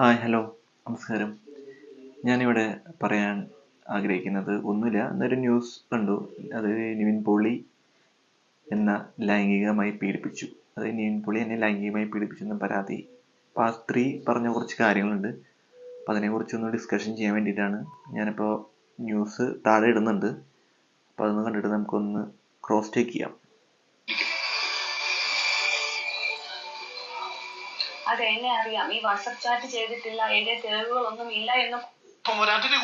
Hi hello നമസ്കാരം. ഞാനിവിടെ പറയാൻ ആഗ്രഹിക്കുന്നത് ഒന്നുമില്ല. എന്നൊരു ന്യൂസ് കണ്ടു. അത് നിവിൻ പോളി എന്ന ലൈംഗികമായി പീഡിപ്പിച്ചു. അത് നിവിൻ പോളി എന്നെ ലൈംഗികമായി പീഡിപ്പിച്ചു എന്ന പരാതി. അപ്പോൾ ആ സ്ത്രീ പറഞ്ഞ കുറച്ച് കാര്യങ്ങളുണ്ട്. അപ്പോൾ അതിനെക്കുറിച്ചൊന്ന് ഡിസ്കഷൻ ചെയ്യാൻ വേണ്ടിയിട്ടാണ് ഞാനിപ്പോൾ ന്യൂസ് താഴെ ഇടുന്നുണ്ട്. അപ്പോൾ അതൊന്ന് കണ്ടിട്ട് നമുക്കൊന്ന് ക്രോസ് ചെക്ക് ചെയ്യാം. അതെ എന്നെ അറിയാം. ഈ വാട്സപ്പ് ചാറ്റ് ചെയ്തിട്ടില്ല എന്റെ തെളിവുകളൊന്നും ഇല്ല എന്ന്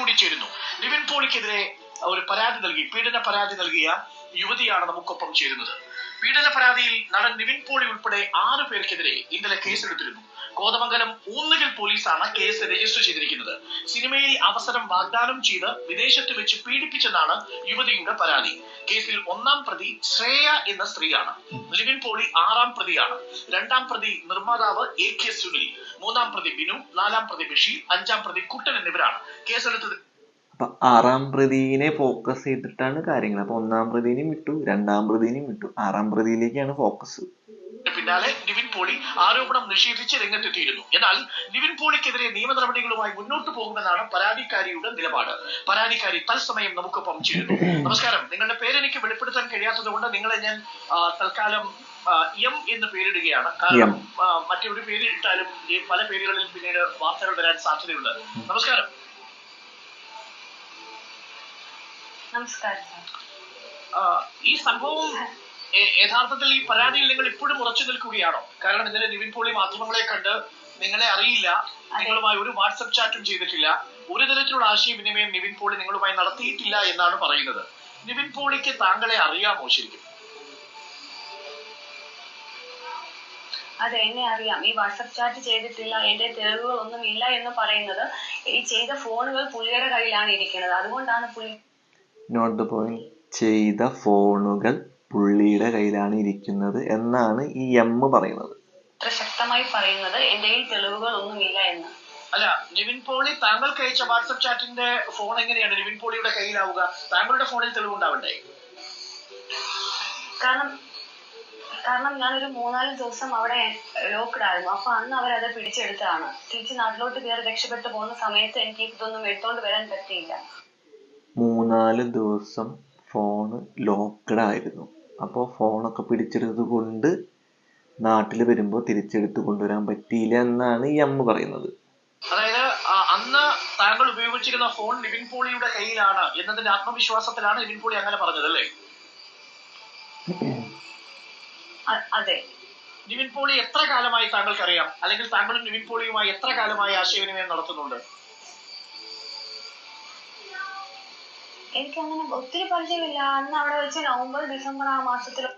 കൂടി ചേരുന്നു. നിവിൻ പോളിക്കെതിരെ ഒരു പരാതി നൽകി. പീഡന പരാതി നൽകിയ യുവതിയാണ് നമുക്കൊപ്പം ചേരുന്നത്. പീഡന പരാതിയിൽ നടൻ നിവിൻ പോളി ഉൾപ്പെടെ ആറു പേർക്കെതിരെ ഇന്നലെ കേസെടുത്തിരുന്നു. കോതമംഗലം ഊന്നുകിൽ പോലീസാണ് കേസ് രജിസ്റ്റർ ചെയ്തിരിക്കുന്നത്. സിനിമയിൽ അവസരം വാഗ്ദാനം ചെയ്ത് വിദേശത്ത് വെച്ച് പീഡിപ്പിച്ചെന്നാണ് യുവതിയുടെ പരാതി. കേസിൽ ഒന്നാം പ്രതി ശ്രേയ എന്ന സ്ത്രീയാണ്. ലിവിൻ പോളി ആറാം പ്രതിയാണ്. രണ്ടാം പ്രതി നിർമ്മാതാവ് എ കെ സുനിൽ മൂന്നാം പ്രതി ബിനു നാലാം പ്രതി ബഷീർ അഞ്ചാം പ്രതി കുട്ടൻ എന്നിവരാണ് കേസെടുത്തത്. അപ്പൊ ആറാം പ്രതിനെ ഫോക്കസ് ചെയ്തിട്ടാണ് കാര്യങ്ങൾ. അപ്പൊ ഒന്നാം പ്രതിനെയും വിട്ടു രണ്ടാം പ്രതിനെയും വിട്ടു. ആറാം പ്രതിയിലേക്കാണ് ഫോക്കസ്. പിന്നാലെ നിവിൻ പോളി ആരോപണം നിഷേധിച്ച് രംഗത്തെത്തിയിരുന്നു. എന്നാൽ നിവിൻ പോളിക്കെതിരെ നിയമ നടപടികളുമായി മുന്നോട്ട് പോകുമെന്നാണ് പരാതിക്കാരിയുടെ നിലപാട്. പരാതിക്കാരി തത്സമയം നമുക്കൊപ്പം ചേരുന്നു. നമസ്കാരം. നിങ്ങളുടെ പേര് എനിക്ക് വെളിപ്പെടുത്താൻ കഴിയാത്തത് കൊണ്ട് നിങ്ങളെ ഞാൻ തൽക്കാലം എം എന്ന് പേരിടുകയാണ്. കാരണം മറ്റൊരു പേര് ഇട്ടാലും ഈ പല പേരുകളിൽ പിന്നീട് വാർത്തകൾ വരാൻ സാധ്യതയുണ്ട്. നമസ്കാരം. നമസ്കാരം ഈ സംഭവം യഥാർത്ഥത്തിൽ ഈ പരാതിയിൽ നിങ്ങൾ ഇപ്പോഴും ഉറച്ചു നിൽക്കുകയാണോ? കാരണം ഇന്നലെ നിവിൻ പോളി മാധ്യമങ്ങളെ കണ്ട് നിങ്ങളെ അറിയില്ല നിങ്ങളുമായി ഒരു വാട്സപ്പ് ചാറ്റും ചെയ്തിട്ടില്ല. ഒരു തരത്തിലുള്ള ആശയവിനിമയം നിവിൻ പോളി നിങ്ങളുമായി നടത്തിയിട്ടില്ല എന്നാണ് പറയുന്നത്. നിവിൻ പോളിക്ക് താങ്കളെ അറിയാമോ ശരിക്കും? അതെ എന്നെ അറിയാം. ഈ വാട്സപ്പ് ചാറ്റ് ചെയ്തിട്ടില്ല എന്റെ തെളിവുകളൊന്നും ഇല്ല എന്ന് പറയുന്നത് ഈ ചെയ്ത ഫോണുകൾ പുള്ളിയുടെ കയ്യിലാണ് ഇരിക്കുന്നത്. അതുകൊണ്ടാണ് പുള്ളി നോട്ട് ദ പോയിന്റ്. ചെയ്ത ഫോണുകൾ പുള്ളിയുടെ കയ്യിലാണ് ഇരിക്കുന്നത് എന്നാണ് ഈ എം പറയുന്നത്. ശക്തമായി പറയുന്നത് എന്റെ കയ്യിൽ തെളിവുകൾ ഒന്നുമില്ല എന്ന്. അല്ല നിവിൻ പോളി താങ്കൾക്ക് അയച്ച വാട്സപ്പ് ചാറ്റിന്റെ ഫോൺ എങ്ങനെയാണ്? നിവിൻ പോളിയുടെ കയ്യിലാവുക. താങ്കളുടെ ഫോണിൽ തെളിവുണ്ടാവണ്ടേ? കാരണം കാരണം ഞാനൊരു മൂന്നാൽ ദിവസം അവിടെ ലോക്ക്ഡ് ആയിരുന്നു അപ്പൊ അന്ന് അവരത് പിടിച്ചെടുത്തതാണ്. തിരിച്ച് നാട്ടിലോട്ട് കയറി രക്ഷപ്പെട്ടു പോകുന്ന സമയത്ത് എനിക്ക് ഇതൊന്നും എടുത്തോണ്ട് വരാൻ പറ്റിയില്ല. മൂന്നാൽ ദിവസം ഫോണ് ലോക്ക്ഡ് ആയിരുന്നു. അപ്പോൾ ഫോണൊക്കെ പിടിച്ചെടുത്തത് കൊണ്ട് നാട്ടിൽ വരുമ്പോൾ തിരിച്ചെടുത്ത് കൊണ്ടുവരാൻ പറ്റിയില്ല എന്നാണ് ഈ അമ്മ പറയുന്നത്. അതായത് അന്ന് താങ്കൾ ഉപയോഗിച്ചിരുന്ന ഫോൺ നിവിൻ പോളിയുടെ കയ്യിലാണ് എന്നതിന്റെ ആത്മവിശ്വാസത്തിലാണ് നിവിൻ പോളി അങ്ങനെ പറഞ്ഞത് അല്ലേ? അതെ. നിവിൻ പോളി എത്ര കാലമായി താങ്കൾക്ക് അറിയാം അല്ലെങ്കിൽ താങ്കളും നിവിൻ പോളിയുമായി എത്ര കാലമായി ആശയവിനിമയം നടത്തുന്നുണ്ട്? എനിക്ക് അങ്ങനെ ഒത്തിരി പരിചയമില്ല. അന്ന് അവിടെ വെച്ച് നവംബർ ഡിസംബർ ആ മാസത്തിൽ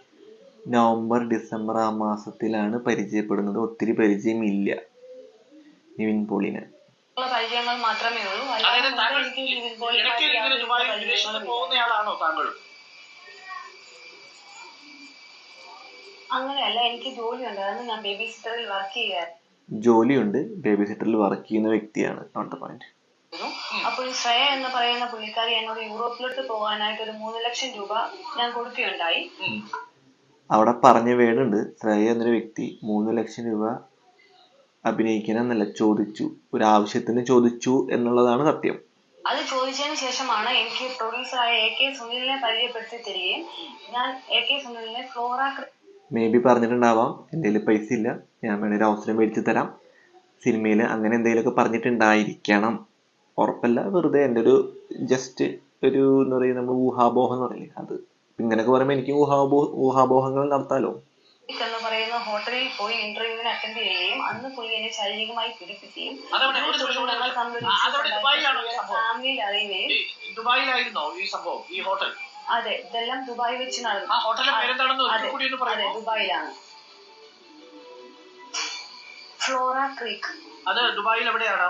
നവംബർ ഡിസംബർ ആ മാസത്തിലാണ് പരിചയപ്പെടുന്നത്. ഒത്തിരി പരിചയമില്ല നിവിൻ പോളിന്. പരിചയങ്ങൾ മാത്രമേ ഉള്ളൂ. അങ്ങനെയല്ല എനിക്ക് ജോലിയുണ്ട്. അന്ന് ഞാൻ ബേബി സിറ്ററിൽ വർക്ക് ചെയ്യാറ് ജോലിയുണ്ട്. ബേബി സിറ്ററിൽ വർക്ക് ചെയ്യുന്ന വ്യക്തിയാണ്. നോട്ട് ദ പോയിന്റ് അപ്പോൾ ഈ ശ്രേയ എന്ന് പറയുന്ന പുള്ളിക്കാരി എന്നോട് യൂറോപ്പിലോട്ട് പോകാനായിട്ട് ഒരു മൂന്ന് ലക്ഷം രൂപ ഞാൻ കൊടുക്കുകയുണ്ടായി. അവിടെ പറഞ്ഞ വേടുണ്ട് ശ്രേയ എന്നൊരു വ്യക്തി മൂന്ന് ലക്ഷം രൂപ അഭിനയിക്കണം എന്നല്ല ചോദിച്ചു. ഒരു ആവശ്യത്തിന് ചോദിച്ചു എന്നുള്ളതാണ് സത്യം. അത് ചോദിച്ചതിന് ശേഷമാണ് എനിക്ക് പ്രൊഡ്യൂസറായ എ കെ സുനിലിനെ പരിചയപ്പെടുത്തി തരികയും ഞാൻ എ കെ സുനിലിനെ ഫ്ലോറ മേ ബി പറഞ്ഞിട്ടുണ്ടാവാം. എന്റെ കയ്യിൽ പൈസ ഇല്ല. ഞാൻ വേണേൽ ഒരു അവസരം മേടിച്ചു തരാം. സിനിമയിൽ അങ്ങനെ എന്തെങ്കിലുമൊക്കെ പറഞ്ഞിട്ടുണ്ടായിരിക്കണം. ഉറപ്പല്ല വെറുതെ എന്റെ ഒരു ജസ്റ്റ് ഒരു എന്താ പറയുക നമ്മൾ ഊഹാപോഹം എന്ന് പറയില്ലേ? അത് ഇങ്ങനെയൊക്കെ പറയുമ്പോൾ എനിക്ക് ഊഹാബോ ഊഹാപോഹങ്ങൾ നടത്താലോ? എന്ന് പറയുന്ന ഹോട്ടലിൽ പോയി ഇന്റർവ്യൂവിന് അറ്റൻഡ് ചെയ്യുകയും അന്ന് പുള്ളി എന്നെ ശാരീരികമായി പീഡിപ്പിക്കുകയും? ഈ സംഭവം? ഫാമിലിയിൽ അറിയുകയും ഈ ദുബായിലായിരുന്നോ ഈ സംഭവം ഈ ഹോട്ടൽ അതെ ഇതെല്ലാം ദുബായ് വെച്ച് നടന്നു അതെ ദുബായിലാണ്. Flora Creek. അത് ദുബായിൽ എവിടെയാണ്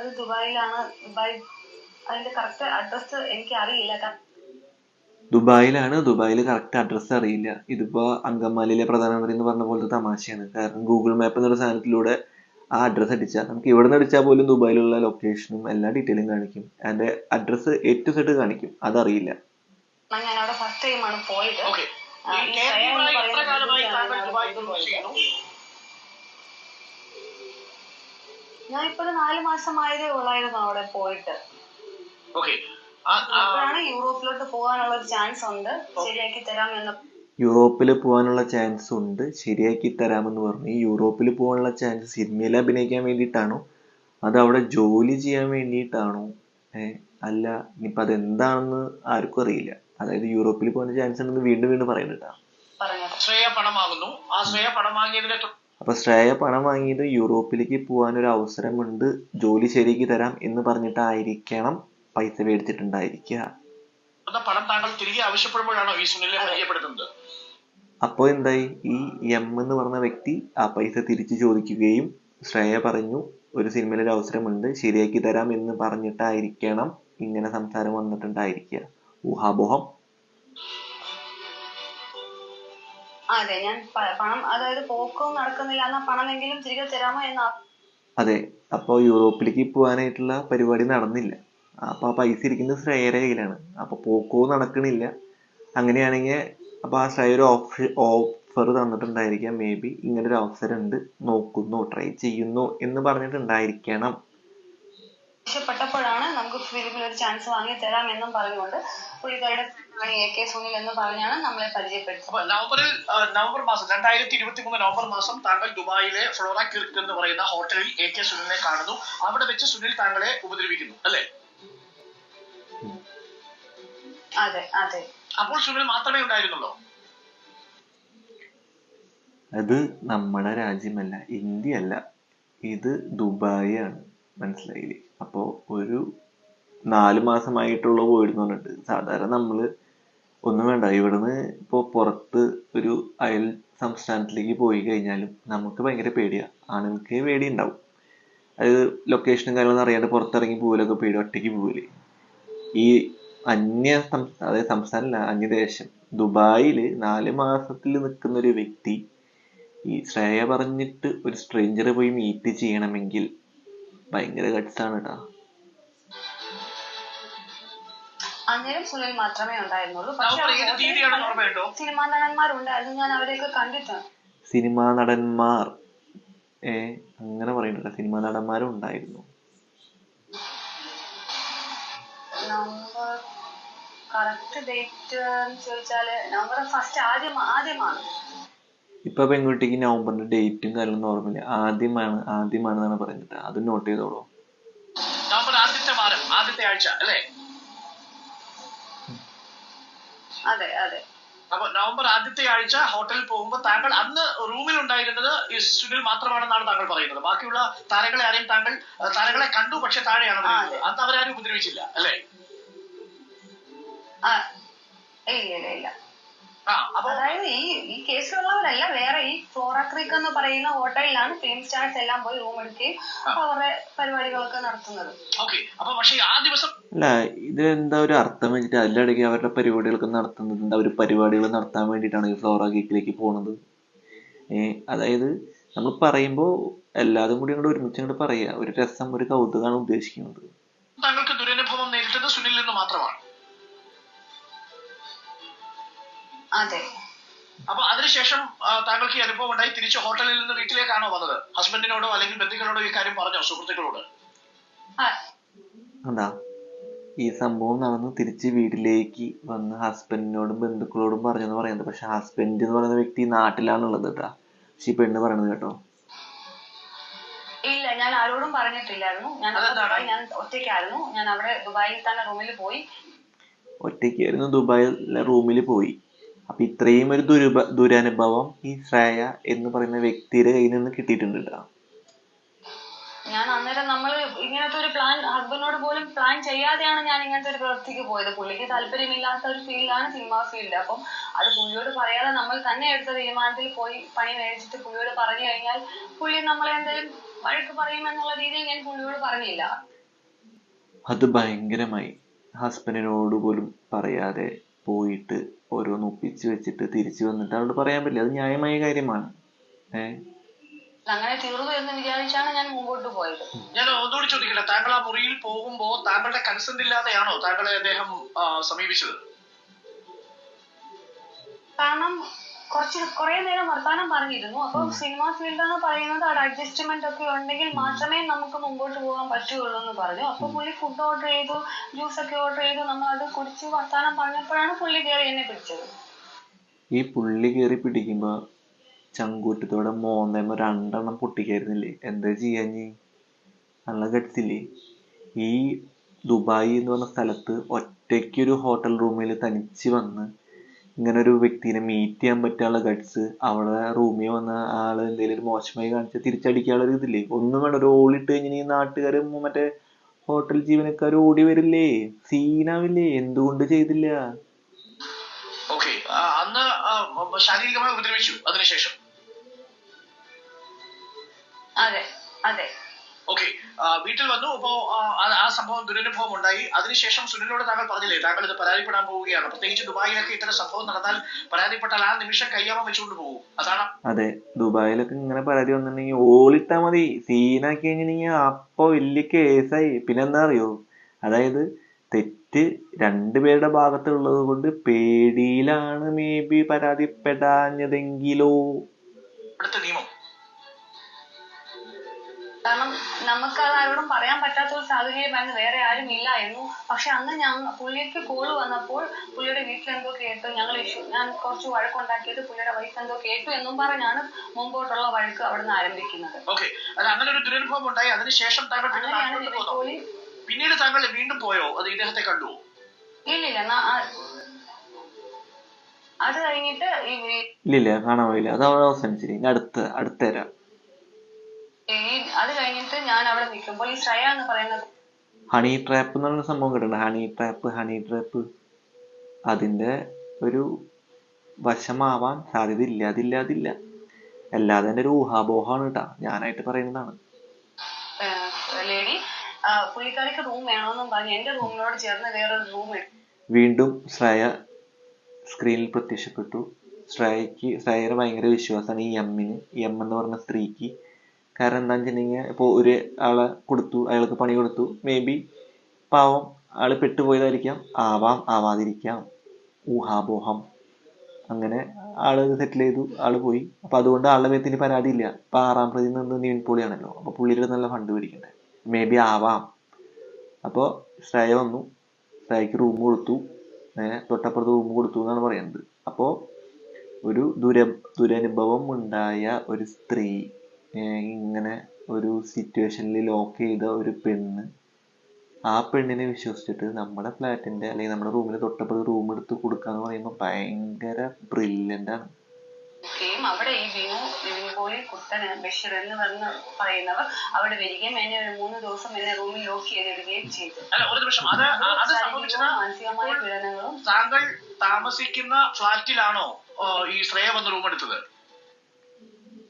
അത് ദുബായിലാണ്. ദുബായ് അതിന്റെ കറക്റ്റ് അഡ്രസ് എനിക്ക് അറിയില്ല കാരണം ദുബായിലാണ്. ദുബായിൽ കറക്റ്റ് അഡ്രസ്സ് അറിയില്ല. ഇതിപ്പോ അങ്കമാലിയിലെ പ്രധാനമന്ത്രി എന്ന് പറഞ്ഞ പോലത്തെ തമാശയാണ്. കാരണം ഗൂഗിൾ മാപ്പ് എന്നൊരു സാധനത്തിലൂടെ ആ അഡ്രസ്സ് അടിച്ചാൽ നമുക്ക് ഇവിടെ നിന്ന് അടിച്ചാൽ പോലും ദുബായിലുള്ള ലൊക്കേഷനും എല്ലാ ഡീറ്റെയിലും കാണിക്കും. അതിന്റെ അഡ്രസ്സ് എ ടു സെറ്റ് കാണിക്കും. അതറിയില്ല. ഞാൻ അവിടെ ഫസ്റ്റ് ടൈമാണ് പോയത് ഓക്കെ ആ, ഈ ശ്രേയ എന്ന് എത്ര പറയുന്ന കാലമായി കുട്ടിയാണ് താങ്കൾ അവിടെ ദുബായിൽ പോയത്. ജോലി ചെയ്യുന്നു ഞാൻ ഇപ്പൊ ഒരു നാല് മാസമായതേ ഉള്ളായിരുന്നു അവിടെ പോയിട്ട്. ഓക്കെ അപ്പോഴാണ് യൂറോപ്പിലോട്ട് പോകാനുള്ള ഒരു ചാൻസ് ഉണ്ട്. ശരിയാക്കി തരാം എന്ന് യൂറോപ്പിൽ പോകാനുള്ള ചാൻസ് ഉണ്ട്. ശരിയാക്കി തരാമെന്ന് പറഞ്ഞു. യൂറോപ്പിൽ പോകാനുള്ള ചാൻസ് സിനിമയിൽ അഭിനയിക്കാൻ വേണ്ടിയിട്ടാണോ? അത് അവിടെ ജോലി ചെയ്യാൻ വേണ്ടിയിട്ടാണോ? അല്ല ഇനിയിപ്പോൾ അതെന്താണെന്ന് ആർക്കും അറിയില്ല. അതായത് യൂറോപ്പിൽ പോകുന്ന ചാൻസ് ഉണ്ടെന്ന് വീണ്ടും വീണ്ടും പറയുന്നുണ്ടാ ശ്രേയ പണമാകുന്നു ആ ശ്രേയ പണം വാങ്ങിയതിനെ തൊ- അപ്പൊ ശ്രേയ പണം വാങ്ങിയത് യൂറോപ്പിലേക്ക് പോകാൻ ഒരു അവസരമുണ്ട്. ജോലി ശരിക്ക് തരാം എന്ന് പറഞ്ഞിട്ടായിരിക്കണം പൈസ മേടിച്ചിട്ടുണ്ടായിരിക്കുക. അപ്പോ പണം താങ്കൾ തിരികെ ആവശ്യപ്പെടുമ്പോഴാണോ ഈ സുനിലിനെ പരിചയപ്പെടുത്തുന്നത് അപ്പോൾ എന്തായി? ഈ എം എന്ന് പറഞ്ഞ വ്യക്തി ആ പൈസ തിരിച്ചു ചോദിക്കുകയും ശ്രേയ പറഞ്ഞു ഒരു സിനിമയിൽ ഒരു അവസരമുണ്ട് ശരിയാക്കി തരാം എന്ന് പറഞ്ഞിട്ടായിരിക്കണം ഇങ്ങനെ സംസാരം വന്നിട്ടുണ്ടായിരിക്കുക. ഊഹാപോഹം. അതെ ഞാൻ പണം അതായത് പോക്കും നടക്കുന്നില്ല എന്നാ പണമെങ്കിലും തിരികെ തരാമോ എന്ന് അതെ അപ്പോൾ യൂറോപ്പിലേക്ക് പോകാനായിട്ടുള്ള പരിപാടി നടന്നില്ല. അപ്പോൾ ആ പൈസ ഇരിക്കുന്നത് ശ്രേയയുടെ കയ്യിലാണ് അപ്പോൾ പോക്കോ നടക്കണില്ല. അങ്ങനെയാണെങ്കിൽ അപ്പോൾ ആ ശ്രേയ ഒരു ഓഫ് ഓഫർ തന്നിട്ടുണ്ടായിരിക്കാം. മേ ബി ഇങ്ങനെ ഒരു അവസരം ഉണ്ട് നോക്കുന്നു ട്രൈ ചെയ്യുന്നു എന്ന് പറഞ്ഞിട്ടുണ്ടായിരിക്കണം. ആവശ്യപ്പെട്ടപ്പോഴാണ് നമുക്ക് ഫിലിമിൽ ഒരു ചാൻസ് വാങ്ങി തരാം എന്നും പറഞ്ഞുകൊണ്ട് പുള്ളിക്കാരുടെ ആണ് എ കെ സുനിൽ എന്ന് പറഞ്ഞാണ് നമ്മളെ പരിചയപ്പെടുത്തുന്നത് അപ്പൊ നവംബറിൽ നവംബർ മാസം രണ്ടായിരത്തി ഇരുപത്തി മൂന്ന് നവംബർ മാസം താങ്കൾ ദുബായിലെ ഫ്ലോറ കിർക്ക് എന്ന് പറയുന്ന ഹോട്ടലിൽ എ കെ സുനിലിനെ കാണുന്നു. അവിടെ വെച്ച് സുനിൽ താങ്കളെ ഉപദ്രവിക്കുന്നു അല്ലേ? അതെ അതെ. അപ്പോൾ സുനിൽ മാത്രമേ ഉണ്ടായിരുന്നുള്ളൂ? അത് നമ്മുടെ രാജ്യമല്ല ഇന്ത്യ അല്ല ഇത് ദുബായ് ആണ്. മനസ്സിലായില്ലേ? അപ്പോൾ ഒരു നാല് മാസമായിട്ടുള്ള പോയിരുന്നു പറഞ്ഞിട്ട്. സാധാരണ നമ്മൾ ഒന്നും വേണ്ട. ഇവിടുന്ന് ഇപ്പോൾ പുറത്ത് ഒരു അയൽ സംസ്ഥാനത്തിലേക്ക് പോയി കഴിഞ്ഞാലും നമുക്ക് ഭയങ്കര പേടിയാണ് ആണുങ്ങൾക്ക് പേടി ഉണ്ടാവും അത് ലൊക്കേഷനും കാര്യങ്ങളൊന്നും അറിയാണ്ട് പുറത്തിറങ്ങി പോകലൊക്കെ പേടി ഒറ്റയ്ക്ക് പോകൽ ഈ അന്യ സംസ്ഥാന അതായത് സംസ്ഥാനമല്ല അന്യദേശം. ദുബായിൽ നാല് മാസത്തിൽ നിൽക്കുന്ന ഒരു വ്യക്തി ഈ ശ്രേയ പറഞ്ഞിട്ട് ഒരു സ്ട്രേഞ്ചറെ പോയി മീറ്റ് ചെയ്യണമെങ്കിൽ ഭയങ്കര ഗട്സ് ആണ് കേട്ടോ അന്നേരം സുനിൽ മാത്രമേ ഉണ്ടായിരുന്നുള്ളൂ. പക്ഷെ സിനിമാ നടന്മാരുണ്ടായിരുന്നു. ഞാൻ അവരെയൊക്കെ കണ്ടിട്ടുണ്ട്. സിനിമാ നടന്മാർ ഏ അങ്ങനെ പറയണ്ട സിനിമാ നടന്മാരും ഉണ്ടായിരുന്നു. കറക്റ്റ് ഡേറ്റ് ചോദിച്ചാൽ നമ്പർ ഫസ്റ്റ് ആദ്യം ആദ്യമാണ്. ഇപ്പൊ പെൺകുട്ടിക്ക് നവംബറിന്റെ ഡേറ്റും കാര്യങ്ങളൊന്നും ഓർമ്മയില്ല. ആദ്യമാണ് ആദ്യമാണെന്നാണ് പറയുന്നത്. അത് നോട്ട് ചെയ്തോളൂ. നവംബർ ആദ്യത്തെ വാരം ആദ്യത്തെ ആഴ്ച അല്ലേ? അതെ അതെ. അപ്പൊ നവംബർ ആദ്യത്തെ ആഴ്ച ഹോട്ടലിൽ പോകുമ്പോൾ താങ്കൾ അന്ന് റൂമിൽ ഉണ്ടായിരുന്നത് ഈ സ്റ്റുഡിയോയിൽ മാത്രമാണെന്നാണ് താങ്കൾ പറയുന്നത്. ബാക്കിയുള്ള താരങ്ങളെ ആരെയും താങ്കൾ താരങ്ങളെ കണ്ടു പക്ഷെ താഴെയാണ്. അന്ന് അവരാരും ഉപദ്രവിച്ചില്ല അല്ലേ? ഇല്ല ഇല്ല. അതായത് ഈ ഈ കേസിലുള്ളവരല്ല വേറെ ഈ ഫ്ലോറ ക്രീക്ക് എന്ന് പറയുന്ന ഹോട്ടലിലാണ് ഫിലിം സ്റ്റാർസ് എല്ലാം പോയി റൂം എടുക്കുകയും അവരുടെ പരിപാടികളൊക്കെ നടത്തുന്നത്. ഓക്കെ അപ്പൊ പക്ഷേ ആ ദിവസം അല്ല ഇതിലെന്താ ഒരു അർത്ഥം വെച്ചിട്ട് അതിലിടയ്ക്ക് അവരുടെ പരിപാടികളൊക്കെ നടത്തുന്നത്? എന്താ ഒരു പരിപാടികൾ നടത്താൻ വേണ്ടിയിട്ടാണ് ഈ ഫ്ലോറ കേക്കിലേക്ക് പോണത്? ഏ അതായത് നമ്മൾ പറയുമ്പോൾ എല്ലാതും കൂടി അങ്ങോട്ട് ഒരുമിച്ച് അങ്ങോട്ട് പറയുക ഒരു രസം ഒരു കൗതുകമാണ് ഉദ്ദേശിക്കുന്നത്. അതെ. അപ്പൊ അതിനുശേഷം ശേഷം താങ്കൾക്ക് ഈ അനുഭവം ഉണ്ടായി തിരിച്ച് ഹോട്ടലിൽ നിന്ന് വീട്ടിലേക്കാണോ വന്നത്? ഹസ്ബൻഡിനോടോ അല്ലെങ്കിൽ ബന്ധുക്കളോടോ ഈ കാര്യം പറഞ്ഞോ സുഹൃത്തുക്കളോട്? ആ, അതാ. ഈ സംഭവം നടന്ന് തിരിച്ച് വീട്ടിലേക്ക് വന്ന് ഹസ്ബൻഡിനോടും ബന്ധുക്കളോടും പറഞ്ഞെന്ന് പറയുന്നത്. പക്ഷെ ഹസ്ബൻഡ് എന്ന് പറയുന്ന വ്യക്തി നാട്ടിലാണുള്ളത് കേട്ടാ പക്ഷെ ഈ പെണ്ണ് പറയണത് കേട്ടോ. ഇല്ല ഞാൻ ആരോടും പറഞ്ഞിട്ടില്ലായിരുന്നു. ഞാൻ ഞാൻ ഒറ്റയ്ക്കായിരുന്നു. ഞാൻ അവിടെ ദുബായിൽ തന്നെ റൂമിൽ പോയി. ഒറ്റയ്ക്കായിരുന്നു ദുബായിലെ റൂമിൽ പോയി. അപ്പൊ ഇത്രയും ഒരു ദുരുപ ദുരനുഭവം ഈ ശ്രേയ എന്ന് പറയുന്ന വ്യക്തിയുടെ കയ്യിൽ നിന്ന് കിട്ടിയിട്ടുണ്ട് കേട്ടോ. ഞാൻ അന്നേരം നമ്മൾ ഇങ്ങനത്തെ ഒരു പ്ലാൻ ഹസ്ബൻഡിനോട് പോലും പ്ലാൻ ചെയ്യാതെയാണ് ഞാൻ ഇങ്ങനത്തെ ഒരു പ്രവൃത്തിക്ക് പോയത്. പുള്ളിക്ക് താല്പര്യമില്ലാത്ത ഒരു ഫീൽഡാണ് സിനിമ ഫീൽഡ് അപ്പം അത് പുള്ളിയോട് പറയാതെ നമ്മൾ തന്നെ എടുത്ത തീരുമാനത്തിൽ പോയി പണി മേടിച്ചിട്ട് പുള്ളിയോട് പറഞ്ഞു കഴിഞ്ഞാൽ പുള്ളി നമ്മളെ എന്തെങ്കിലും വഴക്ക് പറയുമെന്നുള്ള രീതിയിൽ ഞാൻ പുള്ളിയോട് പറഞ്ഞില്ല. അത് ഭയങ്കരമായി ഹസ്ബൻഡിനോട് പോലും പറയാതെ പോയിട്ട് ഓരോന്ന് ഒപ്പിച്ച് വെച്ചിട്ട് തിരിച്ചു വന്നിട്ട് അവളോട് പറയാൻ പറ്റില്ല. അത് ന്യായമായ കാര്യമാണ്. ഏഹ് അങ്ങനെ തീർന്നു എന്ന് വിചാരിച്ചാണ് ഞാൻ മുമ്പോട്ട് പോയത്. ഞാൻ ഒന്നുകൂടി ചോദിക്കട്ടെ താങ്കൾ ആ മുറിയിൽ പോകുമ്പോ താങ്കളുടെ കൺസെന്റ് ഇല്ലാതെയാണോ താങ്കളെ അദ്ദേഹം സമീപിച്ചത്? കാരണം കുറച്ച് കുറെ നേരം വർത്താനം പറഞ്ഞിരുന്നു. അപ്പൊ സിനിമ ഫീൽഡ് എന്ന് പറയുന്നത് അവിടെ അഡ്ജസ്റ്റ്മെന്റ് ഒക്കെ ഉണ്ടെങ്കിൽ മാത്രമേ നമുക്ക് മുമ്പോട്ട് പോകാൻ പറ്റുകയുള്ളൂ എന്ന് പറഞ്ഞു. അപ്പൊ പുള്ളി ഫുഡ് ഓർഡർ ചെയ്തു ജ്യൂസ് ഒക്കെ ഓർഡർ ചെയ്തു നമ്മൾ അത് കുടിച്ച് വർത്താനം പറഞ്ഞപ്പോഴാണ് പുള്ളി കയറി എന്നെ പിടിച്ചത്. ഈ പുള്ളി കയറി പിടിക്കുമ്പോ ചങ്കൂറ്റത്തോടെ മോന്തേമ്മ രണ്ടെണ്ണം പൊട്ടിക്കായിരുന്നില്ലേ? എന്താ ചെയ്യാഞ്ഞ് നല്ല ഗട്സില്ലേ ഈ ദുബായി എന്ന് പറഞ്ഞ സ്ഥലത്ത് ഒറ്റയ്ക്ക് ഒരു ഹോട്ടൽ റൂമിൽ തനിച്ച് വന്ന് ഇങ്ങനെ ഒരു വ്യക്തിനെ മീറ്റ് ചെയ്യാൻ പറ്റാനുള്ള ഗട്സ് അവിടെ റൂമിൽ വന്ന ആൾ എന്തെങ്കിലും ഒരു മോശമായി കാണിച്ചാൽ തിരിച്ചടിക്കാനുള്ള ഒരു ഇതില്ലേ? ഒന്നും വേണ്ട ഒരു ഓളിട്ട് കഴിഞ്ഞാൽ ഈ നാട്ടുകാരും മറ്റേ ഹോട്ടൽ ജീവനക്കാർ ഓടി വരില്ലേ? സീനാവില്ലേ? എന്തുകൊണ്ട് ചെയ്തില്ല? ഓക്കെ അന്ന് ആ, ശാരീരികമായി ഉപദ്രവിച്ചു അതിനുശേഷം. അതെ അതെ. ഓക്കെ വീട്ടിൽ വന്നു. അപ്പോ ആ, സംഭവം ദുരനുഭവം ഉണ്ടായി അതിനുശേഷം സുനിലിനോട് താങ്കൾ പറഞ്ഞില്ലേ താങ്കൾ ഇത് പരാതിപ്പെടാൻ പോവുകയാണ്. പ്രത്യേകിച്ച് ദുബായിലൊക്കെ ഇത്തരം സംഭവം നടന്നാൽ പരാതിപ്പെട്ടാൽ ആ നിമിഷം കയ്യാമം വെച്ചുകൊണ്ട് പോകും അതാണ്. അതെ ദുബായിലൊക്കെ ഇങ്ങനെ പരാതി വന്നിട്ടുണ്ടെങ്കിൽ ഓളിട്ടാ മതി. സീനാക്കി കഴിഞ്ഞിട്ടുണ്ടെങ്കിൽ അപ്പൊ വലിയ കേസായി. പിന്നെ എന്താ അറിയോ അതായത് തെറ്റ് രണ്ടുപേരുടെ ഭാഗത്തുള്ളത് കൊണ്ട് പേടിയിലാണ് മേ ബി പരാതിപ്പെടാഞ്ഞതെങ്കിലോ? അടുത്ത നിയമം. കാരണം നമുക്ക് അത് ആരോടും പറയാൻ പറ്റാത്ത ഒരു സാഹചര്യമായിരുന്നു വേറെ ആരും ഇല്ലായിരുന്നു. പക്ഷെ അന്ന് ഞാൻ പുള്ളിക്ക് കോൾ വന്നപ്പോൾ പുള്ളിയുടെ വീട്ടിൽ എന്തോ കേട്ടു. ഞങ്ങൾ ഇഷ്യൂ ഞാൻ കുറച്ച് വഴക്കുണ്ടാക്കിയത് പുള്ളിയുടെ വൈഫ് എന്തോ കേട്ടു എന്നും പറഞ്ഞാണ് മുമ്പോട്ടുള്ള വഴക്ക് അവിടുന്ന് ആരംഭിക്കുന്നത്. അങ്ങനെ ഒരു ദുരനുഭവം ഉണ്ടായി. അതിനുശേഷം താങ്കൾ പിന്നീട് താങ്കൾ വീണ്ടും പോയോ? അത് ഇദ്ദേഹത്തെ കണ്ടു? ഇല്ലില്ല അത് കഴിഞ്ഞിട്ട് ഇല്ലില്ല കാണാൻ പോയില്ല. അത് അവസാനിച്ചിരി അടുത്ത അടുത്ത തരാം അത് കഴിഞ്ഞിട്ട് ഞാൻ അവിടെ നിൽക്കുമ്പോൾ ഈ ശ്രേയ എന്ന് പറയുന്നത് ഹണി ട്രാപ്പ് എന്ന് പറയുന്ന സംഭവം കിട്ടുന്നുണ്ട് ഹണി ട്രാപ്പ് ഹണി ട്രാപ്പ് അതിന്റെ ഒരു വശമാവാൻ സാധ്യത ഇല്ല അതില്ല അതില്ല. അല്ലാതെ എന്റെ ഒരു ഊഹാപോഹമാണ് കേട്ടാ. ഞാനായിട്ട് പറയുന്നതാണ്. ലേഡി പുള്ളിക്കാരിക്ക് റൂം വേണമെന്നും പറഞ്ഞ് എന്റെ റൂമിനോട് ചേർന്ന് വേറൊരു റൂം വീണ്ടും ശ്രേയ സ്ക്രീനിൽ പ്രത്യക്ഷപ്പെട്ടു. ശ്രേയക്ക് ശ്രേയയുടെ ഭയങ്കര വിശ്വാസമാണ് ഈ എമ്മിന് ഈ എം എന്ന് പറഞ്ഞ സ്ത്രീക്ക് കാരണം എന്താണെന്ന് വെച്ചിട്ടുണ്ടെങ്കിൽ ഇപ്പോൾ ഒരു ആളെ കൊടുത്തു അയാൾക്ക് പണി കൊടുത്തു. മേ ബി പാവം ആൾ പെട്ടുപോയതായിരിക്കാം. ആവാം ആവാതിരിക്കാം. ഊഹാപോഹം. അങ്ങനെ ആൾ സെറ്റിൽ ചെയ്തു ആൾ പോയി. അപ്പൊ അതുകൊണ്ട് ആളുടെ പേരത്തിന് പരാതിയില്ല. ഇപ്പൊ ആറാം പ്രതി നിന്ന് നീൻ പൊളിയാണല്ലോ. അപ്പൊ പുള്ളിയുടെ നല്ല ഫണ്ട് പിടിക്കണ്ടേ മേ ബി ആവാം. അപ്പോൾ ശ്രേയ വന്നു. ശ്രേയക്ക് റൂം കൊടുത്തു. അങ്ങനെ തൊട്ടപ്പുറത്ത് റൂം കൊടുത്തു എന്നാണ് പറയുന്നത് അപ്പോൾ ഒരു ദുര ദുരനുഭവം ഉണ്ടായ ഒരു സ്ത്രീ ഇങ്ങനെ ഒരു സിറ്റുവേഷനിൽ ലോക്ക് ചെയ്ത ഒരു പെണ്ണ് ആ പെണ്ണിനെ വിശ്വസിച്ചിട്ട് നമ്മുടെ ഫ്ലാറ്റിന്റെ അല്ലെങ്കിൽ നമ്മുടെ റൂമിന് തൊട്ടപ്പുറത്ത് റൂം എടുത്ത് കൊടുക്കാന്ന് പറയുമ്പോൾ ഭയങ്കര ബ്രില്യന്റ് ആണ്. അവിടെ ഈ ബിനു നിവിൻ പോളി കുട്ടൻ ബഷീർ എന്ന് പറഞ്ഞ പറയുന്നവർ അവിടെ വരികയും എന്നെ ഒരു മൂന്ന് ദിവസം എന്നെ റൂമിൽ ലോക്ക് ചെയ്തിടുകയും ചെയ്തു. അല്ല ഒരു നിമിഷം. അത് അത് സംഭവിച്ചത് ശാരീരികവും മാനസികമായ പീഡനങ്ങളും താങ്കൾ താമസിക്കുന്ന ഫ്ലാറ്റിലാണോ ഈ ശ്രേയ വന്ന് റൂം എടുത്തത്?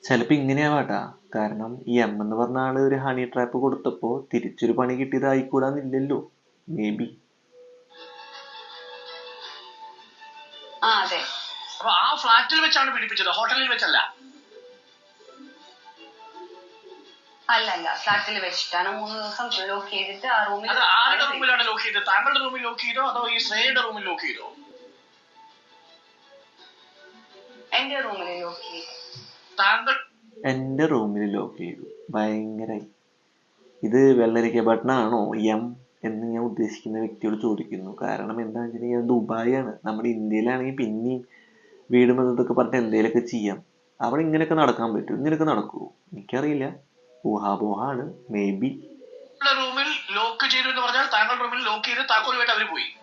ചിലപ്പോ ഇങ്ങനെയാവാട്ടാ കാരണം ഈ എം എന്ന് പറഞ്ഞ ആൾ ഒരു ഹണി ട്രാപ്പ് കൊടുത്തപ്പോ തിരിച്ചൊരു പണി കിട്ടിയതായിക്കൂടാന്നില്ലല്ലോ മേ ബി ആ അതെ. അപ്പൊ ആ ഫ്ലാറ്റിൽ വെച്ചാണ് പീഡിപ്പിച്ചത്. ഹോട്ടലിൽ വെച്ചല്ല. അല്ല അല്ല ഫ്ലാറ്റിൽ വെച്ചിട്ടാണ് മൂന്ന് ദിവസം ലോക്ക് ചെയ്തിട്ട് ആ റൂമിൽ അത് ആരുടെ റൂമിലാണ് ലോക്ക് ചെയ്തത്? താങ്കളുടെ റൂമിൽ ലോക്ക് ചെയ്തോ? അതോ ഈ ശ്രേയയുടെ റൂമിൽ ലോക്ക് ചെയ്തോ? എന്റെ റൂമിൽ ലോക്ക് ചെയ്തു. താങ്കൾ എന്റെ റൂമിൽ ലോക്ക് ചെയ്തു. ഭയങ്കരായി. ഇത് വെള്ളരിക്ക ബട്ടണാണോ എം എന്ന് ഞാൻ ഉദ്ദേശിക്കുന്ന വ്യക്തിയോട് ചോദിക്കുന്നു. കാരണം എന്താണെന്ന് വെച്ചിട്ടുണ്ടെങ്കിൽ ദുബായാണ്. നമ്മുടെ ഇന്ത്യയിലാണെങ്കിൽ പിന്നെയും വീട് എന്നതൊക്കെ പറഞ്ഞിട്ട് എന്തെങ്കിലുമൊക്കെ ചെയ്യാം. അവിടെ ഇങ്ങനെയൊക്കെ നടക്കാൻ പറ്റും ഇങ്ങനെയൊക്കെ നടക്കുമോ എനിക്കറിയില്ല. ഊഹാപോഹാണ്. മേ ബി റൂമിൽ ലോക്ക് ചെയ്തു എന്ന് പറഞ്ഞാൽ താങ്കൾ റൂമിൽ ലോക്ക് ചെയ്ത് താക്കോലുമായിട്ട് അവർ പോയി.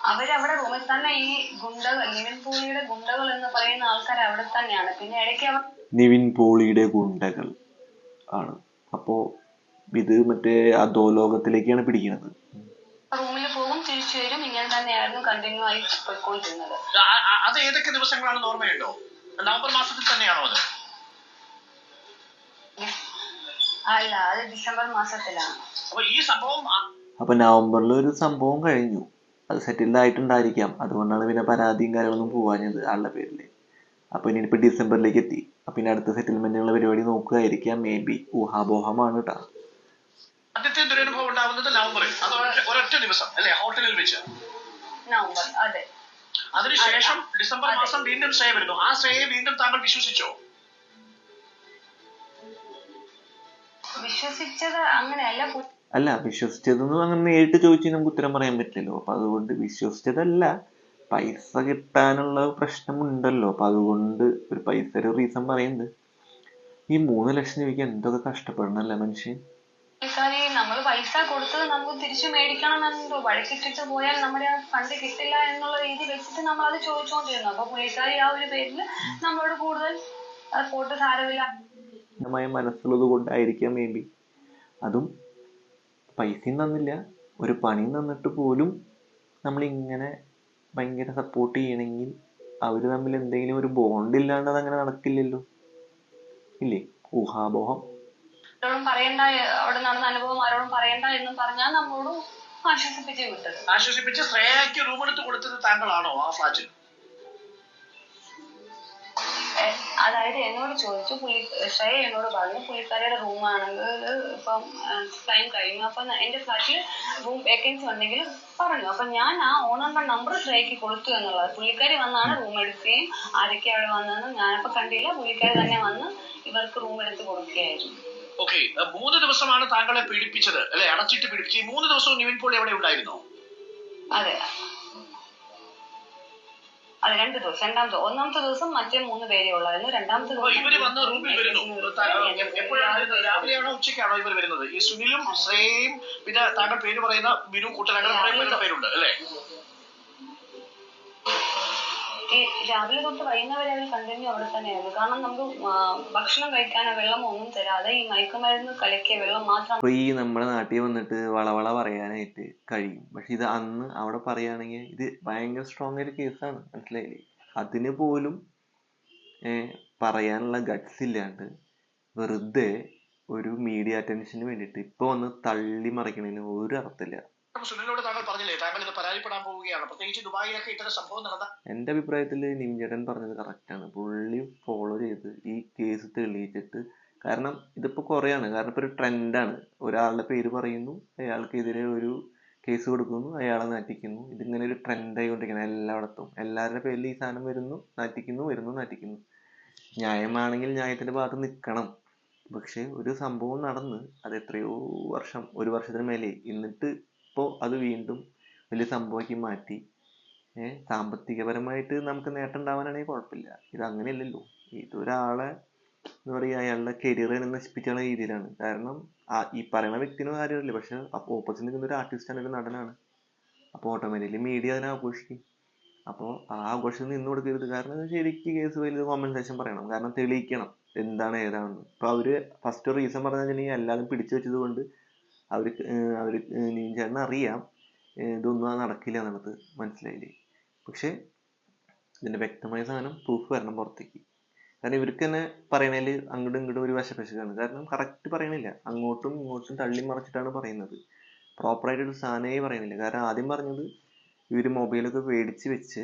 അവരവിടെ റൂമിൽ തന്നെ ഈ ഗുണ്ടകൾ നിവിൻ പോളിയുടെ ഗുണ്ടകൾ എന്ന് പറയുന്ന ആൾക്കാർ അവിടെ തന്നെയാണ്. പിന്നെ ഇടയ്ക്ക് അവർ നിവിൻ പോളിയുടെ ഗുണ്ടകൾ ആണ്. അപ്പോ ഇത് മറ്റേ അധോലോകത്തിലേക്കാണ് പിടിക്കുന്നത്. റൂമിൽ പോകും തിരിച്ചു വരും. ഇങ്ങനെ തന്നെയായിരുന്നു കണ്ടിന്യൂ ആയി പോയിക്കൊണ്ടിരുന്നത്. അത് ഏതൊക്കെ ദിവസങ്ങളാണെന്ന് ഓർമ്മയുണ്ടോ? നവംബർ മാസത്തിൽ തന്നെയാണോ അത്? അല്ല അത് ഡിസംബർ മാസത്തിലാണ്. അപ്പൊ ഈ സംഭവം അപ്പൊ നവംബറിൽ ഒരു സംഭവം കഴിഞ്ഞു. അത് സെറ്റിൽഡ് ആയിട്ടുണ്ടായിരിക്കാം. അതുകൊണ്ടാണ് പിന്നെ പരാതിയും കാര്യങ്ങളൊന്നും പോവാഞ്ഞത് ആളുടെ പേരിൽ. അപ്പോൾ ഇനി ഇപ്പൊ ഡിസംബറിലേക്ക് എത്തി. അപ്പൊ ഇനി അടുത്ത സെറ്റിൽമെന്റിനുള്ള പരിപാടി നോക്കുകയായിരിക്കാം. മേ ബി ഊഹാപോഹമാണ് കേട്ടോ ആദ്യത്തെ ദുരനുഭവം ഉണ്ടാവുന്നത് നവംബറിൽ അത് ഒരൊറ്റ- ദിവസം അല്ലേ? ഹോട്ടലിൽ വെച്ച്. നവംബർ അതെ. അതിനുശേഷം ഡിസംബർ മാസം വീണ്ടും ശ്രേയ വരുന്നു. ആ ശ്രേയെ വീണ്ടും താങ്കൾ വിശ്വസിച്ചോ? വിശ്വസിച്ചത് അങ്ങനെയല്ല. അല്ല വിശ്വസിച്ചതെന്ന് അങ്ങനെ നേരിട്ട് ചോദിച്ചാൽ നമുക്ക് ഉത്തരം പറയാൻ പറ്റില്ലല്ലോ. അപ്പൊ അതുകൊണ്ട് വിശ്വസിച്ചതല്ല. പൈസ കിട്ടാനുള്ള പ്രശ്നമുണ്ടല്ലോ. അപ്പൊ അതുകൊണ്ട് ഒരു പൈസ ഒരു റീസൺ പറയുന്നുണ്ട് ഈ മൂന്ന് ലക്ഷം രൂപയ്ക്ക് എന്തൊക്കെ കഷ്ടപ്പെടണല്ലേ മനുഷ്യൻ? നമ്മൾ പൈസ കൊടുത്തത് നമുക്ക് തിരിച്ചു മേടിക്കണം എന്നുണ്ടോ വഴക്കിട്ടിട്ട് പോയാൽ നമ്മുടെ ആ ഫണ്ട് കിട്ടില്ല എന്നുള്ള രീതി വെച്ചിട്ട് നമ്മൾ അത് ചോദിച്ചുകൊണ്ടിരുന്നു അപ്പൊ പുള്ളിക്കാരി ആ ഒരു പേരിൽ നമ്മളോട് കൂടുതൽ പോട്ട് സാരമില്ല. മനസ്സുള്ളത് കൊണ്ടായിരിക്കാം മേ ബി അതും പൈസയും തന്നില്ല. ഒരു പണിയും തന്നിട്ട് പോലും നമ്മളിങ്ങനെ ഭയങ്കര സപ്പോർട്ട് ചെയ്യണമെങ്കിൽ അവർ തമ്മിൽ എന്തെങ്കിലും ഒരു ബോണ്ട് ഇല്ലാണ്ട് അതങ്ങനെ നടക്കില്ലല്ലോ. ഇല്ലേ? ഊഹാപോഹം. ആരോടും പറയണ്ട അവിടെ നടന്ന അനുഭവം ആരോടും പറയണ്ട എന്നും പറഞ്ഞാൽ നമ്മളോട് ആശ്വസിപ്പിച്ച് വിട്ടത്. ആശ്വസിപ്പിച്ച് ശ്രേയയ്ക്ക് റൂം എടുത്ത് കൊടുത്തത് താങ്കളാണോ ആ ഫ്ലാറ്റിൽ അതായത് എന്നോട് ചോദിച്ചു പുള്ളി ശ്രേയ എന്നോട് പറഞ്ഞു പുള്ളിക്കാരിയുടെ റൂമാണെങ്കിൽ ഇപ്പം ടൈം കഴിഞ്ഞു. അപ്പൊ എന്റെ ഫ്ലാറ്റിൽ റൂം വേക്കൻസി ഉണ്ടെങ്കിൽ പറഞ്ഞു. അപ്പൊ ഞാൻ ആ ഓണറിന്റെ നമ്പർ ശ്രേയക്ക് കൊടുത്തു എന്നുള്ളത്. പുള്ളിക്കാരി വന്നാണ് റൂം എടുക്കുകയും ആരൊക്കെ അവിടെ വന്നതെന്ന് ഞാനപ്പോ കണ്ടില്ല. പുള്ളിക്കാരി തന്നെ വന്ന് ഇവർക്ക് റൂം എടുത്ത് കൊടുക്കുകയായിരുന്നു. ഓക്കെ മൂന്ന് ദിവസമാണ് താങ്കളെ പീഡിപ്പിച്ചത് അല്ലെ? അടച്ചിട്ട് പീഡിപ്പിച്ചു. മൂന്ന് ദിവസവും നിവിൻ പോളി എവിടെ ഉണ്ടായിരുന്നോ? അതെ. അത് രണ്ട് ദിവസം രണ്ടാമത്തെ ഒന്നാമത്തെ ദിവസം മറ്റേ മൂന്ന് പേരെ ഉള്ളായിരുന്നു രണ്ടാമത്തെ? രാവിലെയാണോ ഉച്ചയ്ക്കാണോ ഇവർ വരുന്നത്? ഈ സുനിലും ശ്രേയയും പിന്നെ താങ്കൾ പേര് പറയുന്ന ബിനു പേരുടെ പേരുണ്ട് അല്ലെ? ഈ രാവിലെ തൊട്ട് വൈകുന്നേരം അവർ കണ്ടിന്യൂ അവിടെ തന്നെയായിരുന്നു. കാരണം നമുക്ക് ഭക്ഷണം കഴിക്കാനോ വെള്ളമോ ഒന്നും തരാതെ ഈ മയക്കുമരുന്ന് കലക്കിയ വെള്ളം മാത്രം അപ്പൊ ഈ നമ്മുടെ നാട്ടിൽ വന്നിട്ട് വളവള പറയാനായിട്ട് കഴിയും. പക്ഷെ ഇത് അന്ന് അവിടെ പറയുകയാണെങ്കിൽ ഇത് ഭയങ്കര സ്ട്രോങ് ഒരു കേസാണ് മനസ്സിലായില്ലേ? അതിന് പോലും പറയാനുള്ള ഗട്സ് ഇല്ലാണ്ട് വെറുതെ ഒരു മീഡിയ അറ്റൻഷന് വേണ്ടിയിട്ട് ഇപ്പൊ വന്ന് തള്ളി മറിക്കണതിന് ഒരു അർത്ഥമില്ല. അപ്പൊ താങ്കൾ പറഞ്ഞില്ലേ താങ്കൾ ഇത് പരാതിപ്പെടാൻ പോവുകയാണ്. പ്രത്യേകിച്ച് ദുബായിലൊക്കെ ഇത്തരം സംഭവം നടന്ന എന്റെ അഭിപ്രായത്തിൽ നിംജടൻ പറഞ്ഞത് കറക്റ്റാണ് പുള്ളി ഫോളോ ചെയ്ത് ഈ കേസ് തെളിയിച്ചിട്ട് കാരണം ഇതിപ്പോ കുറെയാണ്. കാരണം ഇപ്പൊ ഒരു ട്രെൻഡാണ് ഒരാളുടെ പേര് പറയുന്നു അയാൾക്കെതിരെ ഒരു കേസ് കൊടുക്കുന്നു അയാളെ നാറ്റിക്കുന്നു. ഇതിങ്ങനെ ഒരു ട്രെൻഡ് ആയിക്കൊണ്ടിരിക്കണം എല്ലായിടത്തും. എല്ലാവരുടെ പേരിൽ ഈ സാധനം വരുന്നു നാറ്റിക്കുന്നു വരുന്നു നാറ്റിക്കുന്നു. ന്യായമാണെങ്കിൽ ന്യായത്തിന്റെ ഭാഗത്ത് നിൽക്കണം പക്ഷെ ഒരു സംഭവം നടന്ന് അത് എത്രയോ വർഷം ഒരു വർഷത്തിന് മേലെ. എന്നിട്ട് ഇപ്പോൾ അത് വീണ്ടും വലിയ സംഭവമാക്കി മാറ്റി. ഏഹ് സാമ്പത്തികപരമായിട്ട് നമുക്ക് നേട്ടം ഉണ്ടാവാനാണെങ്കിൽ കുഴപ്പമില്ല. ഇത് അങ്ങനെയല്ലല്ലോ. ഇതൊരാളെ എന്താ പറയുക അയാളുടെ കരിയർ തന്നെ നശിപ്പിക്കുന്ന രീതിയിലാണ്. കാരണം ഈ പറയുന്ന വ്യക്തിന് കാര്യമില്ല. പക്ഷെ ഓപ്പോസിറ്റ് നിൽക്കുന്ന ഒരു ആർട്ടിസ്റ്റാണ് ഒരു നടനാണ്. അപ്പോൾ ഓട്ടോമാറ്റിക്കലി മീഡിയ അതിനെ ആഘോഷിക്കും. അപ്പോൾ ആ ആഘോഷം നിന്ന് കൊടുക്കരുത്. കാരണം ശരിക്കും കേസ് വലിയ കോമ്പൻസേഷൻ പറയണം. കാരണം തെളിയിക്കണം. എന്താണ് ഏതാണെന്ന്. ഇപ്പൊ അവർ ഫസ്റ്റ് റീസൺ പറഞ്ഞു കഴിഞ്ഞാൽ എല്ലാതും പിടിച്ചു വെച്ചത് കൊണ്ട് അവർ അവർ അവർ അറിയാം. ഇതൊന്നും നടക്കില്ല എന്നുള്ളത് മനസ്സിലായില്ലേ? പക്ഷേ ഇതിന്റെ വ്യക്തമായ സാധനം പ്രൂഫ് വരണം പുറത്തേക്ക്. കാരണം ഇവർക്ക് തന്നെ പറയണതിൽ അങ്ങോട്ടും ഇങ്ങോട്ടും ഒരു വശപ്പശക്കാണ് കാരണം കറക്റ്റ് പറയണില്ല. അങ്ങോട്ടും ഇങ്ങോട്ടും തള്ളി മറിച്ചിട്ടാണ് പറയുന്നത്. പ്രോപ്പറായിട്ട് ഒരു സാധനമേ പറയുന്നില്ല കാരണം ആദ്യം പറഞ്ഞത് ഇവർ മൊബൈലൊക്കെ മേടിച്ച് വെച്ച്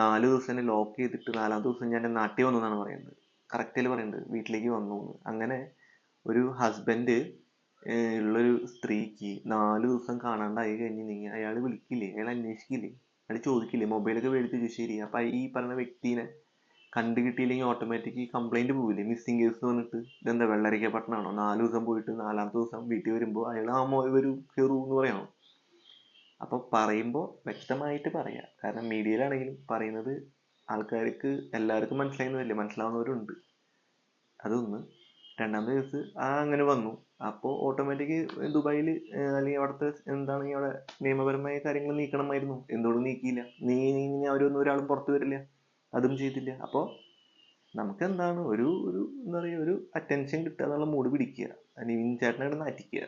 നാല് ദിവസം തന്നെ ലോക്ക് ചെയ്തിട്ട് നാലാം ദിവസം ഞാൻ നാട്ടിൽ വന്നു എന്നാണ് പറയുന്നത്. കറക്റ്റിൽ പറയുന്നത് വീട്ടിലേക്ക് വന്നു. അങ്ങനെ ഒരു ഹസ്ബൻഡ് ഉള്ളൊരു സ്ത്രീക്ക് നാല് ദിവസം കാണാണ്ടായി കഴിഞ്ഞിട്ടുണ്ടെങ്കിൽ അയാൾ വിളിക്കില്ലേ? അയാൾ അന്വേഷിക്കില്ലേ? അയാൾ ചോദിക്കില്ലേ? മൊബൈലൊക്കെ മേടിച്ച് ശരി. അപ്പൊ ഈ പറഞ്ഞ വ്യക്തിനെ കണ്ടു കിട്ടിയില്ലെങ്കിൽ ഓട്ടോമാറ്റിക് കംപ്ലൈന്റ് പോവില്ലേ? മിസ്സിംഗ് കേസ് വന്നിട്ട് ഇതെന്താ വെള്ളരിക്ക പട്ടണമാണോ നാല് ദിവസം പോയിട്ട് നാലാമത്തെ ദിവസം വീട്ടിൽ വരുമ്പോൾ അയാൾ ആ മോ വരൂ കയറൂ എന്ന് പറയണം? അപ്പൊ പറയുമ്പോൾ വ്യക്തമായിട്ട് പറയാ. കാരണം മീഡിയയിലാണെങ്കിലും പറയുന്നത് ആൾക്കാർക്ക് എല്ലാവർക്കും മനസ്സിലാകുന്നതല്ലേ മനസ്സിലാവുന്നവരുണ്ട്. അതൊന്ന്. രണ്ടാമത്തെ കേസ് ആ അങ്ങനെ വന്നു. അപ്പോൾ ഓട്ടോമാറ്റിക് ദുബായിൽ അല്ലെങ്കിൽ അവിടുത്തെ എന്താണ് അവിടെ നിയമപരമായ കാര്യങ്ങൾ നീക്കണമായിരുന്നു. എന്തുകൊണ്ട് നീക്കിയില്ല. നീ നീ അവരൊന്നും ഒരാളും പുറത്തു വരില്ല. അതും ചെയ്തില്ല. അപ്പോൾ നമുക്ക് എന്താണ് ഒരു ഒരു എന്താ പറയുക ഒരു അറ്റൻഷൻ കിട്ടുക എന്നുള്ള മൂഡ് പിടിക്കുക. അല്ലെങ്കിൽ ചേട്ടനെ നാറ്റിക്കുക